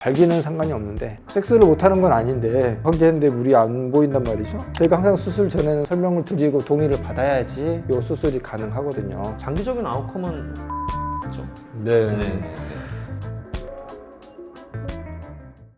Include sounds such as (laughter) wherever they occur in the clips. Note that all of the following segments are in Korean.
발기는 상관이 없는데 섹스를 못하는 건 아닌데 성기했는데 물이 안 보인단 말이죠 저희가 항상 수술 전에는 설명을 드리고 동의를 받아야지 이 수술이 가능하거든요 장기적인 아웃컴은 그렇죠. 네. 네.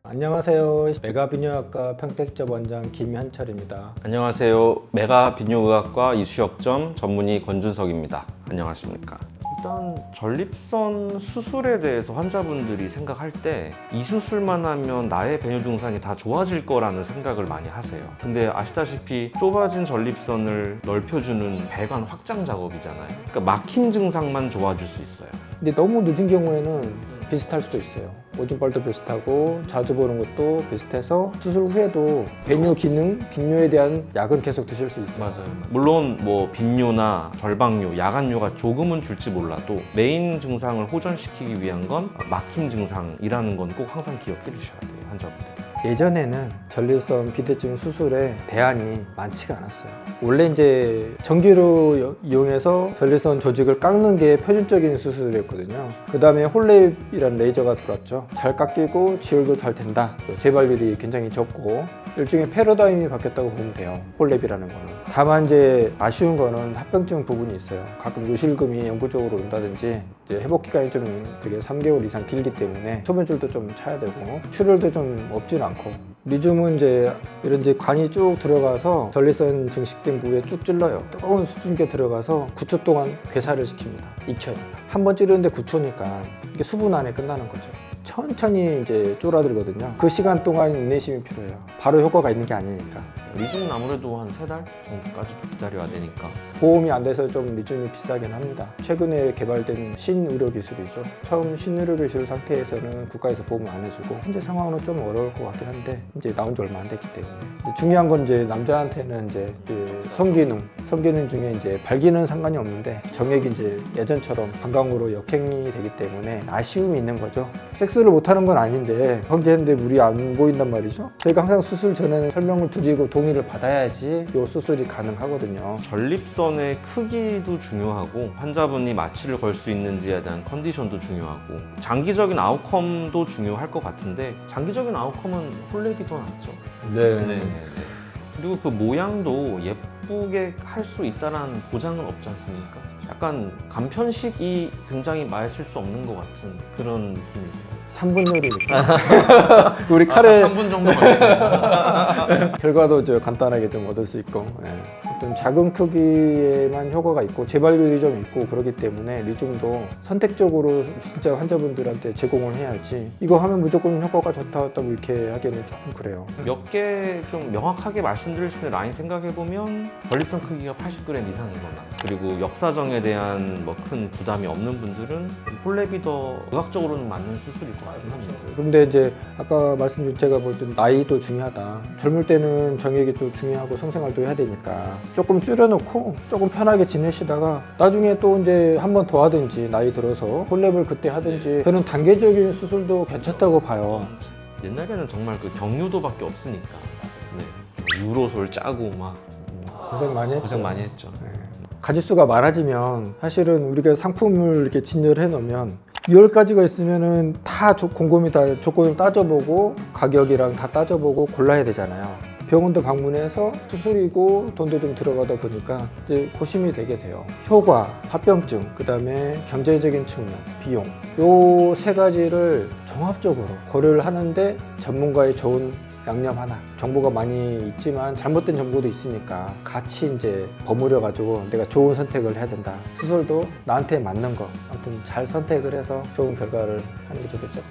안녕하세요 메가비뇨학과 평택접 원장 김현철입니다 안녕하세요. 메가 비뇨의학과 이수혁점 전문의 권준석입니다. 안녕하십니까. 일단 전립선 수술에 대해서 환자분들이 생각할 때 이 수술만 하면 나의 배뇨 증상이 다 좋아질 거라는 생각을 많이 하세요. 근데 아시다시피 좁아진 전립선을 넓혀주는 배관 확장 작업이잖아요. 그러니까 막힘 증상만 좋아질 수 있어요. 근데 너무 늦은 경우에는 비슷할 수도 있어요 오줌발도 비슷하고 자주 보는 것도 비슷해서 수술 후에도 배뇨 기능, 빈뇨에 대한 약은 계속 드실 수 있어요 맞아요. 물론 뭐 빈뇨나 절방뇨, 야간뇨가 조금은 줄지 몰라도 메인 증상을 호전시키기 위한 건 막힘 증상이라는 건 꼭 항상 기억해 주셔야 돼요, 환자분들. 예전에는 전립선 비대증 수술에 대안이 많지가 않았어요. 원래 이제 전기로 여- 이용해서 전립선 조직을 깎는 게 표준적인 수술이었거든요. 그 다음에 홀랩이라는 레이저가 들어왔죠. 잘 깎이고 지혈도 잘 된다. 재발률이 굉장히 적고 일종의 패러다임이 바뀌었다고 보면 돼요. 홀랩이라는 거는. 다만 이제 아쉬운 거는 합병증 부분이 있어요. 가끔 요실금이 영구적으로 온다든지 이제 회복 기간이 좀 되게 3개월 이상 길기 때문에 소변줄도 좀 차야 되고 출혈도 좀 없진 않고 리줌은 이제 이런 이제 관이 쭉 들어가서 전립선 증식된 부위에 쭉 찔러요. 뜨거운 수증기가 들어가서 9초 동안 괴사를 시킵니다. 익혀요. 한 번 찌르는데 9초니까 이게 수분 안에 끝나는 거죠. 천천히 이제 쫄아들거든요. 그 시간 동안 인내심이 필요해요. 바로 효과가 있는 게 아니니까. 리중은 아무래도 한 세 달 정도까지 기다려야 되니까. 보험이 안 돼서 좀 리중이 비싸긴 합니다. 최근에 개발된 신의료 기술이죠. 처음 신의료 기술 상태에서는 국가에서 보험을 안 해주고 현재 상황은 좀 어려울 것 같긴 한데 이제 나온 지 얼마 안 됐기 때문에 중요한 건 이제 남자한테는 이제 그 성기능, 성기능 중에 이제 발기는 상관이 없는데 정액이 이제 예전처럼 방광으로 역행이 되기 때문에 아쉬움이 있는 거죠. 섹스를 못하는 건 아닌데 성기했는데 물이 안 보인단 말이죠. 저희가 항상 수술 전에는 설명을 드리고 동의를 받아야지 이 수술이 가능하거든요. 전립선의 크기도 중요하고 환자분이 마취를 걸 수 있는지에 대한 컨디션도 중요하고 장기적인 아웃컴도 중요할 것 같은데 장기적인 아웃컴은 더 낫죠. 네. 그리고 그 모양도 예쁘 게 할 수 있다는 보장은 없지 않습니까? 약간 간편식이 굉장히 마실 수 없는 것 같은 그런 느낌이에요. 3분 요리니까 우리 카레 3분 정도 걸려요. (laughs) 결과도 저 간단하게 좀 얻을 수 있고 예. 어떤 작은 크기에만 효과가 있고 재발률이 좀 있고 그렇기 때문에 리줌도 선택적으로 진짜 환자분들한테 제공을 해야지. 이거 하면 무조건 효과가 좋다 뭐 이렇게 하기에는 조금 그래요. 몇 개 좀 명확하게 말씀드릴 수 있는 라인 생각해 보면 전립선 크기가 80g 이상이거나 그리고 역사정에 대한 뭐 큰 부담이 없는 분들은 홀랩이 더 의학적으로는 맞는 수술일 것 같긴 합니다. 근데 이제 아까 말씀드린 제가 볼 때 나이도 중요하다. 젊을 때는 정액이 좀 중요하고 성생활도 해야 되니까 조금 줄여놓고 조금 편하게 지내시다가 나중에 또 이제 한 번 더 하든지 나이 들어서 홀랩을 그때 하든지 저는 단계적인 수술도 괜찮다고 봐요 옛날에는 정말 그 경유도밖에 없으니까 네. 유로솔 짜고 막 고생 많이 했죠 고생 많이 했죠. 가지수가 많아지면 사실은 우리가 상품을 이렇게 진열해 놓으면 10가지가 있으면은 다 조- 곰곰이 다 조건을 따져보고 가격이랑 다 따져보고 골라야 되잖아요. 병원도 방문해서 수술이고 돈도 좀 들어가다 보니까 이제 고심이 되게 돼요. 효과, 합병증, 그 다음에 경제적인 측면, 비용. 요 세 가지를 종합적으로 고려를 하는데 전문가의 좋은 양념 하나. 정보가 많이 있지만 잘못된 정보도 있으니까 같이 이제 버무려 가지고 내가 좋은 선택을 해야 된다. 수술도 나한테 맞는 거. 아무튼 잘 선택을 해서 좋은 결과를 하는 게 좋겠죠.